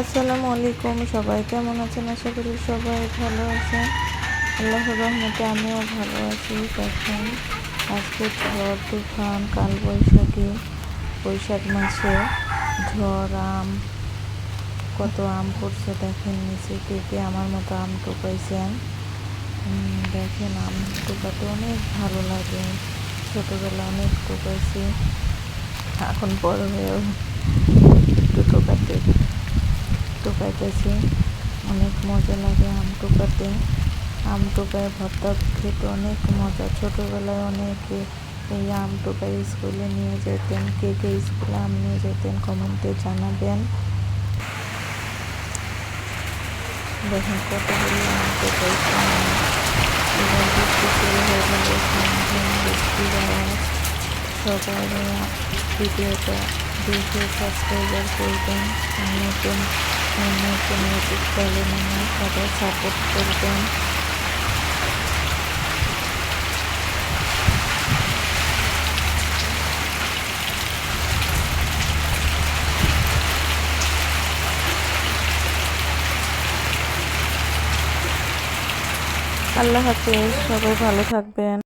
আসসালামু আলাইকুম, সবাই কেমন আছেন? আশা করি সবাই ভালো আছেন। আল্লাহর রহমতে আমিও ভালো আছি। দেখেন, আজকে ঝড় তুফান কাল বৈশাখী বৈশাখ মাসে ঝড়, আম, কত আম পড়ছে দেখেন নিচে কে কে আমার মতো আম টোকাইছেন। দেখেন আম টোকাতে অনেক ভালো লাগে। ছোটোবেলা অনেক টোকাইছি। এখন বড় হয়েও একটু টোকাতে টোকাইতেছি অনেক মজা লাগে আম টোকাতে। আম টোকায় ভর্তা খেতে অনেক মজা। ছোটোবেলায় অনেকে এই আম টোকায় স্কুলে নিয়ে যেতেন, কে কে স্কুলে আম নিয়ে যেতেন কমেন্টে জানাবেন। দেখেন কতগুলো আম ঝিমঝিম সবাই ভিডিওটা দেখে সাবস্ক্রাইবার করবেন। নতুন নতুন ইউটিউব চ্যানেল আমার সবাই সাপোর্ট করবেন আল্লাহ হাফেজ সবাই ভালো থাকবেন।